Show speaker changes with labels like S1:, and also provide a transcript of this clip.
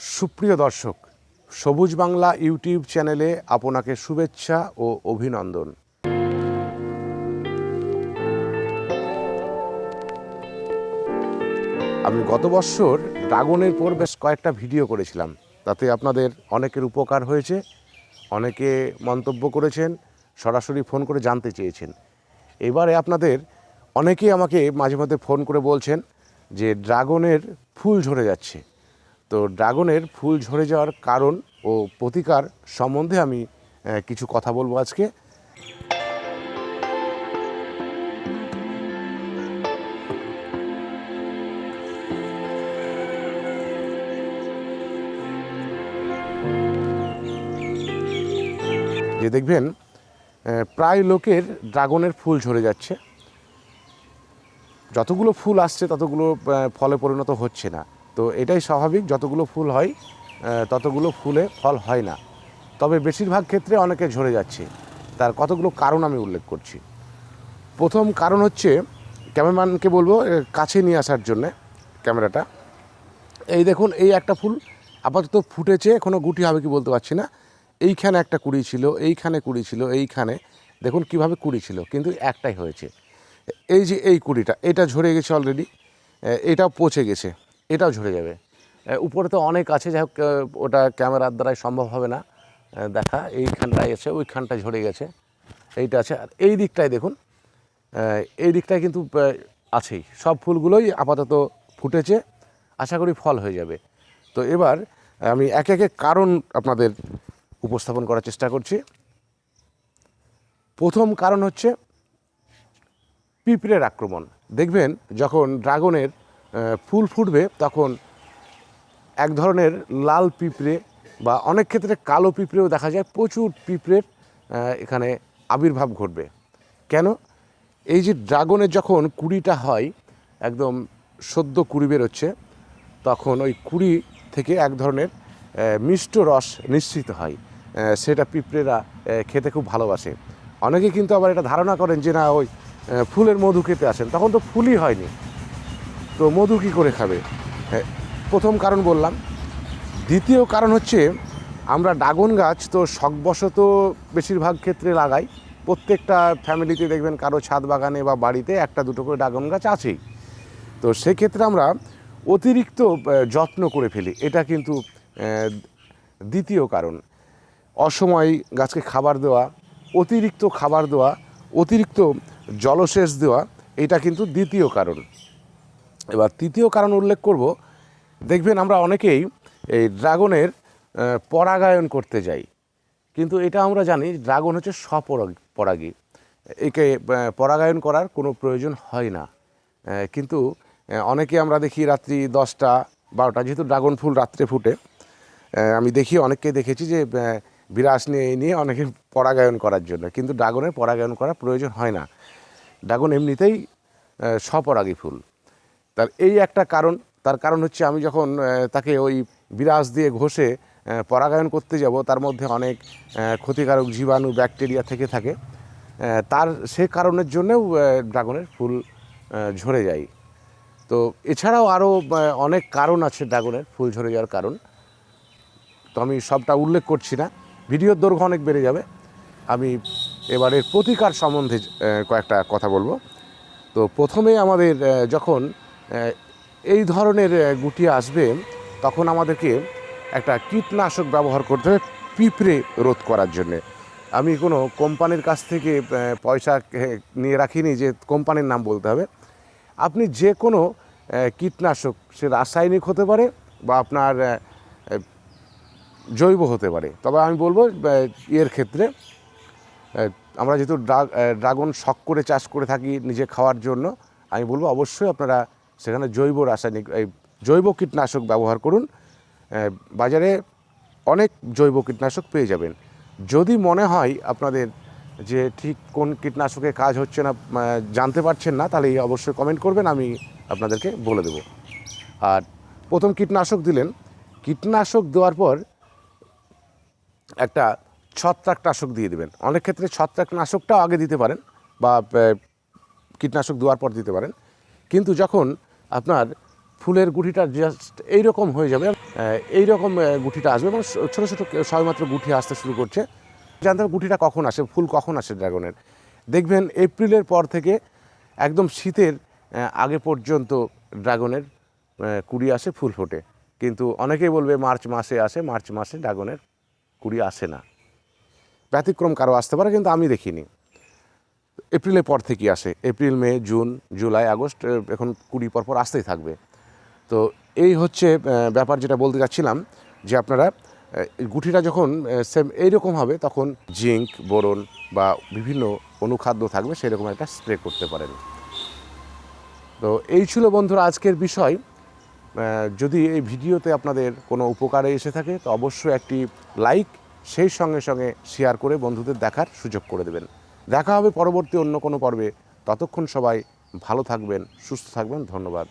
S1: সুপ্রিয় দর্শক, সবুজ বাংলা ইউটিউব চ্যানেলে আপনাকে শুভেচ্ছা ও অভিনন্দন। আমি গত বছর ড্রাগনের পর বেশ কয়েকটা ভিডিও করেছিলাম। তাতে আপনাদের অনেকের উপকার হয়েছে, অনেকে মন্তব্য করেছেন, সরাসরি ফোন করে জানতে চেয়েছেন। এবারে আপনাদের অনেকেই আমাকে মাঝে মধ্যে ফোন করে বলছেন যে ড্রাগনের ফুল ঝরে যাচ্ছে। তো ড্রাগনের ফুল ঝরে যাওয়ার কারণ ও প্রতিকার সম্বন্ধে আমি কিছু কথা বলব আজকে। যে দেখবেন প্রায় লোকের ড্রাগনের ফুল ঝরে যাচ্ছে। যতগুলো ফুল আসছে, ততগুলো ফলে পরিণত হচ্ছে না। তো এটাই স্বাভাবিক, যতগুলো ফুল হয় ততগুলো ফুলে ফল হয় না। তবে বেশিরভাগ ক্ষেত্রে অনেকে ঝরে যাচ্ছে। তার কতগুলো কারণ আমি উল্লেখ করছি। প্রথম কারণ হচ্ছে, ক্যামেরাম্যানকে বলব কাছে নিয়ে আসার জন্যে ক্যামেরাটা। এই দেখুন, এই একটা ফুল আপাতত ফুটেছে এখনও গুটি হবে কি বলতে পারছি না। এইখানে একটা কুড়ি ছিল, এইখানে কুড়ি ছিল, এইখানে। দেখুন কীভাবে কুড়ি ছিল, কিন্তু একটাই হয়েছে। এই যে এই কুড়িটা, এটা ঝরে গেছে অলরেডি এটাও পচে গেছে। এটাও ঝরে যাবে। উপরে তো অনেক আছে, যাই হোক ওটা ক্যামেরার দ্বারাই সম্ভব হবে না। দেখা, এইখানটায় আছে ওইখানটায় ঝরে গেছে, এইটা আছে। আর এই দিকটায় দেখুন এই দিকটায় কিন্তু আছেই। সব ফুলগুলোই আপাতত ফুটেছে, আশা করি ফল হয়ে যাবে। তো এবার আমি একে একে কারণ আপনাদের উপস্থাপন করার চেষ্টা করছি। প্রথম কারণ হচ্ছে পিঁপড়ের আক্রমণ। দেখবেন যখন ড্রাগনের ফুল ফুটবে তখন এক ধরনের লাল পিঁপড়ে বা অনেক ক্ষেত্রে কালো পিঁপড়েও দেখা যায় প্রচুর পিঁপড়ের এখানে আবির্ভাব ঘটবে। কেন? এই যে ড্রাগনের যখন কুড়িটা হয়, একদম সদ্য কুড়ি বেরোচ্ছে, তখন ওই কুড়ি থেকে এক ধরনের মিষ্ট রস নিশ্চিত হয়। সেটা পিঁপড়েরা খেতে খুব ভালোবাসে। অনেকে কিন্তু আবার এটা ধারণা করেন যে না, ওই ফুলের মধু খেতে আসেন। তখন তো ফুলই হয়নি। তো মধু কী করে খাবে? হ্যাঁ, প্রথম কারণ বললাম। দ্বিতীয় কারণ হচ্ছে আমরা ড্রাগন গাছ তো শখবশত বেশিরভাগ ক্ষেত্রে লাগাই। প্রত্যেকটা ফ্যামিলিতে দেখবেন কারও ছাদ বাগানে বা বাড়িতে একটা দুটো করে ড্রাগন গাছ আছেই। তো সেক্ষেত্রে আমরা অতিরিক্ত যত্ন করে ফেলি। এটা কিন্তু দ্বিতীয় কারণ। অসময় গাছকে খাবার দেওয়া অতিরিক্ত খাবার দেওয়া অতিরিক্ত জলসেচ দেওয়া এটা কিন্তু দ্বিতীয় কারণ। এবার তৃতীয় কারণ উল্লেখ করব। দেখবেন আমরা অনেকেই এই ড্রাগনের পরাগায়ন করতে যাই। কিন্তু এটা আমরা জানি ড্রাগন হচ্ছে স্বপরাগ, পরাগী। একে পরাগায়ন করার কোনো প্রয়োজন হয় না। কিন্তু অনেকে আমরা দেখি রাত্রি দশটা, বারোটা, যেহেতু ড্রাগন ফুল রাত্রে ফুটে আমি দেখি অনেককে দেখেছি যে বিরাস নিয়ে এই নিয়ে অনেকে পরাগায়ন করার জন্য। কিন্তু ড্রাগনের পরাগায়ন করার প্রয়োজন হয় না। ড্রাগন এমনিতেই স্বপরাগী ফুল। তার এই একটা কারণ, তার কারণ হচ্ছে আমি যখন তাকে ওই বিরাজ দিয়ে ঘষে পরাগায়ন করতে যাব, তার মধ্যে অনেক ক্ষতিকারক জীবাণু, ব্যাকটেরিয়া থেকে থাকে তার সে কারণের জন্যেও ড্রাগনের ফুল ঝরে যায়। তো এছাড়াও আরও অনেক কারণ আছে ড্রাগনের ফুল ঝরে যাওয়ার কারণ। তো আমি সবটা উল্লেখ করছি না, ভিডিওর দৈর্ঘ্য অনেক বেড়ে যাবে। আমি এবারের প্রতিকার সম্বন্ধে কয়েকটা কথা বলব। তো প্রথমে আমাদের যখন এই ধরনের গুটি আসবে, তখন আমাদেরকে একটা কীটনাশক ব্যবহার করতে হবে পিঁপড়ে রোধ করার জন্যে। আমি কোনো কোম্পানির কাছ থেকে পয়সা নিয়ে রাখিনি যে কোম্পানির নাম বলতে হবে। আপনি যে কোনো কীটনাশক, সে রাসায়নিক হতে পারে বা আপনার জৈব হতে পারে। তবে আমি বলব ইয়ের ক্ষেত্রে আমরা যেহেতু ড্রাগন শখ করে চাষ করে থাকি নিজে খাওয়ার জন্য, আমি বলব অবশ্যই আপনারা সেখানে জৈব রাসায়নিক, এই জৈব কীটনাশক ব্যবহার করুন বাজারে অনেক জৈব কীটনাশক পেয়ে যাবেন। যদি মনে হয় আপনাদের যে ঠিক কোন কীটনাশকে কাজ হচ্ছে না জানতে পারছেন না, তাহলে অবশ্যই কমেন্ট করবেন, আমি আপনাদেরকে বলে দেবো। আর প্রথম কীটনাশক দিলেন। কীটনাশক দেওয়ার পর একটা ছত্রাকনাশক দিয়ে দেবেন। অনেক ক্ষেত্রে ছত্রাকনাশকটাও আগে দিতে পারেন বা কীটনাশক দেওয়ার পর দিতে পারেন। কিন্তু যখন আপনার ফুলের গুটিটা জাস্ট এইরকম হয়ে যাবে। আহ, এইরকম আহ, গুটিটা আসবে মানে ছোটো ছোটো সবেমাত্র গুটি আসতে শুরু করছে। জানতে হবে গুটিটা কখন আসে ফুল কখন আসে ড্রাগনের। দেখবেন এপ্রিলের পর থেকে একদম শীতের আগে পর্যন্ত ড্রাগনের কুড়ি আসে ফুল ফোটে। কিন্তু অনেকেই বলবে মার্চ মাসে আসে মার্চ মাসে ড্রাগনের কুড়ি আসে না। ব্যতিক্রম কারও আসতে পারে কিন্তু আমি দেখিনি। এপ্রিলের পর থেকেই আসে। April, May, June, July, August এখন কুড়ি পর পর আসতেই থাকবে। তো এই হচ্ছে ব্যাপার যেটা বলতে চাচ্ছিলাম যে আপনারা গুটিটা যখন সেম এইরকম হবে তখন জিঙ্ক, বোরন বা বিভিন্ন অনুখাদ্য থাকবে সেরকম একটা স্প্রে করতে পারেন। তো এই ছিল বন্ধুরা আজকের বিষয়। যদি এই ভিডিওতে আপনাদের কোনো উপকারে এসে থাকে তো অবশ্যই একটি লাইক, সেই সঙ্গে সঙ্গে শেয়ার করে বন্ধুদের দেখার সুযোগ করে দেবেন। দেখা হবে পরবর্তী অন্য কোনো পর্বে। ততক্ষণ সবাই ভালো থাকবেন সুস্থ থাকবেন। ধন্যবাদ।